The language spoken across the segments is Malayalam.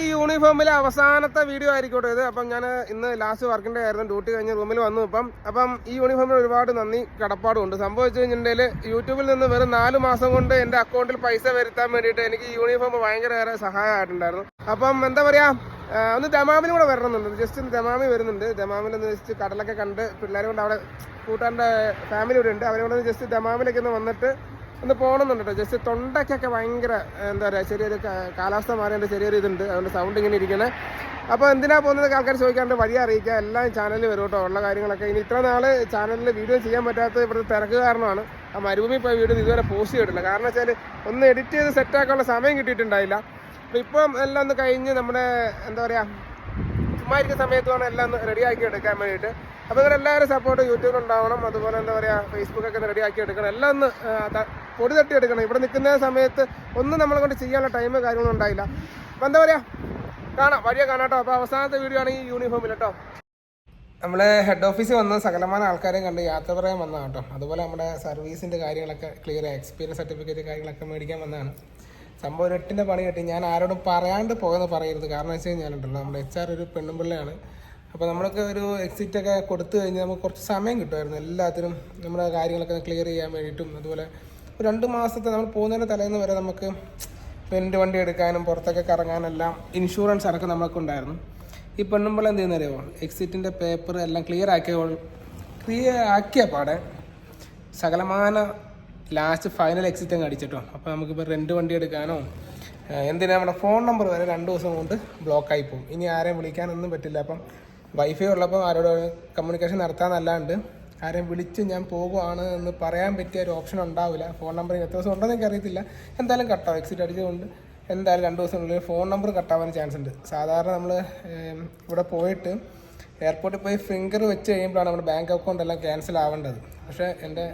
ഈ യൂണിഫോമിലെ അവസാനത്തെ വീഡിയോ ആയിരിക്കട്ടെ ഇത്. അപ്പം ഞാൻ ഇന്ന് ലാസ്റ്റ് വർക്കിന്റെ ആയിരുന്നു. ഡ്യൂട്ടി കഴിഞ്ഞ് റൂമിൽ വന്നു. ഇപ്പം അപ്പം ഈ യൂണിഫോമിന് ഒരുപാട് നന്ദി കടപ്പാടും ഉണ്ട് സംഭവിച്ചു കഴിഞ്ഞിട്ടുണ്ടെങ്കിൽ യൂട്യൂബിൽ നിന്ന് വെറും നാല് മാസം കൊണ്ട് എന്റെ അക്കൗണ്ടിൽ പൈസ വരുത്താൻ വേണ്ടിയിട്ട് എനിക്ക് യൂണിഫോം ഭയങ്കര സഹായമായിട്ടുണ്ടായിരുന്നു. അപ്പം എന്താ പറയുക ഒന്ന് ദമാമിൽ കൂടെ വരണമെന്നുണ്ട്. ജസ്റ്റ് ഒന്ന് ദമാമി വരുന്നുണ്ട്. ദമാമിൽ ഒന്ന് ജസ്റ്റ് കടലൊക്കെ കണ്ട് പിള്ളേരെ കൊണ്ട് അവിടെ കൂട്ടാന്റെ ഫാമിലി ഇവിടെ ഉണ്ട്. അവരെ കൊണ്ട് ജസ്റ്റ് ദമാമിലേക്ക് ഒന്ന് വന്നിട്ട് ഒന്ന് പോകണമെന്നുണ്ട് കേട്ടോ. ജസ്റ്റ് തൊണ്ടയ്ക്കൊക്കെ ഭയങ്കര എന്താ പറയുക ചെറിയൊരു കാലാവസ്ഥ മാറിയതിന്റെ ചെറിയൊരു ഇതുണ്ട്. അതുകൊണ്ട് സൗണ്ട് ഇങ്ങനെ ഇരിക്കണേ. അപ്പോൾ എന്തിനാ പോകുന്നത്? ആൾക്കാർ ചോദിക്കാണ്ട് വഴി അറിയിക്കുക. എല്ലാം ചാനലിൽ വരും കേട്ടോ. ഉള്ള കാര്യങ്ങളൊക്കെ. ഇനി ഇത്ര നാൾ ചാനലിൽ വീഡിയോ ചെയ്യാൻ പറ്റാത്ത ഇവിടുത്തെ തിരക്ക് കാരണമാണ്. ആ മരുഭൂമി പോയ വീഡിയോ ഇതുവരെ പോസ്റ്റ് ചെയ്തിട്ടില്ല. കാരണം വെച്ചാൽ ഒന്ന് എഡിറ്റ് ചെയ്ത് സെറ്റാക്കാനുള്ള സമയം കിട്ടിയിട്ടുണ്ടായില്ല. അപ്പോൾ ഇപ്പം എല്ലാം ഒന്ന് കഴിഞ്ഞ് നമ്മുടെ എന്താ പറയുക ചുമ്മാ ഇരിക്കുന്ന സമയത്ത് വേണം എല്ലാം ഒന്ന് റെഡിയാക്കി എടുക്കാൻ വേണ്ടിയിട്ട്. അപ്പോൾ നിങ്ങളുടെ സപ്പോർട്ട് യൂട്യൂബിൽ ഉണ്ടാവണം. അതുപോലെ എന്താ പറയുക ഫേസ്ബുക്കൊക്കെ റെഡിയാക്കി എടുക്കണം. എല്ലാം ഒന്ന് പൊടി തട്ടി എടുക്കണം ഇവിടെ നിൽക്കുന്ന സമയത്ത് ഒന്നും നമ്മളെ കൊണ്ട് ചെയ്യാനുള്ള ടൈം കാര്യങ്ങളൊന്നും ഉണ്ടായില്ല. അപ്പോൾ എന്താ പറയുക കാണാം. വഴിയെ കാണാം അപ്പോൾ അവസാനത്തെ വീഡിയോ ആണ് ഈ യൂണിഫോമിൽ കേട്ടോ നമ്മളെ ഹെഡ് ഓഫീസിൽ വന്ന സകലമാന ആൾക്കാരെയും കണ്ട് യാത്ര പറയാൻ വന്നതാണ് കേട്ടോ അതുപോലെ നമ്മുടെ സർവീസിന്റെ കാര്യങ്ങളൊക്കെ ക്ലിയർ എക്സ്പീരിയൻസ് സർട്ടിഫിക്കറ്റ് കാര്യങ്ങളൊക്കെ മേടിക്കാൻ വന്നതാണ്. സംഭവം ഒരു എട്ടിന്റെ പണി കിട്ടി. ഞാൻ ആരോടും പറയാണ്ട് പോകുന്ന പറയരുത്. കാരണം വെച്ച് കഴിഞ്ഞാലുണ്ടല്ലോ നമ്മുടെ എച്ച് ആർ ഒരു പെണ്ണുമ്പിള്ളയാണ്. അപ്പോൾ നമ്മളൊക്കെ ഒരു എക്സിറ്റ് ഒക്കെ കൊടുത്തു കഴിഞ്ഞാൽ നമുക്ക് കുറച്ച് സമയം കിട്ടുമായിരുന്നു. എല്ലാത്തിനും നമ്മുടെ കാര്യങ്ങളൊക്കെ ക്ലിയർ ചെയ്യാൻ വേണ്ടിയിട്ടും അതുപോലെ രണ്ട് മാസത്തെ നമ്മൾ പോകുന്നതിന്റെ തലേന്ന് വരെ നമുക്ക് റെന്റ് വണ്ടി എടുക്കാനും പുറത്തൊക്കെ കറങ്ങാനെല്ലാം ഇൻഷുറൻസ് അടക്കം നമ്മൾക്ക് ഉണ്ടായിരുന്നു ഈ പെണ്ണുമ്പോൾ എന്ത് ചെയ്യുന്നറിയോ? എക്സിറ്റിന്റെ പേപ്പർ എല്ലാം ക്ലിയർ ആക്കിയ ക്ലിയർ ആക്കിയ പാടെ സകലമാന ലാസ്റ്റ് ഫൈനൽ എക്സിറ്റ് അങ്ങ് അടിച്ചിട്ടോ. അപ്പോൾ നമുക്കിപ്പോൾ റെന്റ് വണ്ടി എടുക്കാനോ എന്തിനാ നമ്മുടെ ഫോൺ നമ്പർ വരെ രണ്ട് ദിവസം കൊണ്ട് ബ്ലോക്കായി പോകും ഇനി ആരെയും വിളിക്കാനൊന്നും പറ്റില്ല. അപ്പം വൈഫൈ ഉള്ളപ്പോൾ ആരോട് കമ്മ്യൂണിക്കേഷൻ നടത്താനല്ലാണ്ട് ആരെയും വിളിച്ച് ഞാൻ പോകുവാണ് എന്ന് പറയാൻ പറ്റിയ ഒരു ഓപ്ഷൻ ഉണ്ടാവില്ല. ഫോൺ നമ്പർ എത്ര ദിവസം ഉണ്ടെന്ന് എനിക്ക് അറിയത്തില്ല എന്തായാലും കട്ടാവും എക്സിറ്റ് അടിച്ചതുകൊണ്ട് എന്തായാലും രണ്ട് ദിവസത്തിനുള്ളിൽ ഫോൺ നമ്പർ കട്ടാവാൻ ചാൻസ് ഉണ്ട്. സാധാരണ നമ്മൾ ഇവിടെ പോയിട്ട് എയർപോർട്ടിൽ പോയി ഫിംഗർ വെച്ച് കഴിയുമ്പോഴാണ് നമ്മുടെ ബാങ്ക് അക്കൗണ്ട് എല്ലാം ക്യാൻസൽ ആവേണ്ടത്. പക്ഷേ എന്റെ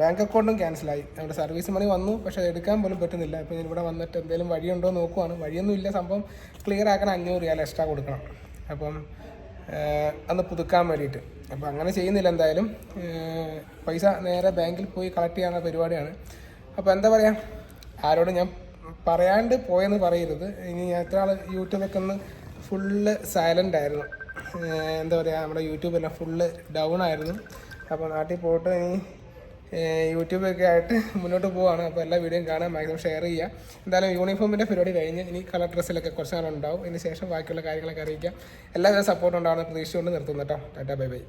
ബാങ്ക് അക്കൗണ്ടും ക്യാൻസലായി നമ്മുടെ സർവീസ് മണി വന്നു. പക്ഷേ എടുക്കാൻ പോലും പറ്റുന്നില്ല. അപ്പോൾ ഞാൻ ഇവിടെ വന്നിട്ട് എന്തെങ്കിലും വഴിയുണ്ടോ നോക്കുവാണ്. വഴിയൊന്നും ഇല്ല സംഭവം ക്ലിയർ ആക്കാൻ അഞ്ഞൂറ് റിയാൽ എക്സ്ട്രാ കൊടുക്കണം. അപ്പം അന്ന് പുതുക്കാൻ വേണ്ടിയിട്ട്. അപ്പോൾ അങ്ങനെ ചെയ്യുന്നില്ല എന്തായാലും. പൈസ നേരെ ബാങ്കിൽ പോയി കളക്ട് ചെയ്യാനുള്ള പരിപാടിയാണ്. അപ്പോൾ എന്താ പറയുക ആരോടും ഞാൻ പറയാണ്ട് പോയെന്ന് പറയരുത്. ഇനി ഞാൻ എത്ര ആൾ യൂട്യൂബൊക്കെ ഒന്ന് ഫുള്ള് സൈലന്റ് ആയിരുന്നു. എന്താ പറയുക നമ്മുടെ യൂട്യൂബെല്ലാം ഫുള്ള് ഡൗൺ ആയിരുന്നു. അപ്പോൾ നാട്ടിൽ പോയിട്ട് ഇനി യൂട്യൂബൊക്കെ ആയിട്ട് മുന്നോട്ട് പോവാണ്. അപ്പോൾ എല്ലാ വീഡിയോയും കാണാൻ മാക്സിമം ഷെയർ ചെയ്യുക എന്തായാലും യൂണിഫോമിന്റെ പരിപാടി കഴിഞ്ഞ് ഇനി കളർ ഡ്രസ്സിലൊക്കെ കുറച്ച് നാളുണ്ടാവും ഇതിന് ശേഷം ബാക്കിയുള്ള കാര്യങ്ങളൊക്കെ അറിയിക്കാം. എല്ലാവരും സപ്പോർട്ട് ഉണ്ടാവുന്ന പ്രതീക്ഷ കൊണ്ട് നിർത്തുന്നു കേട്ടോ. Tata bye bye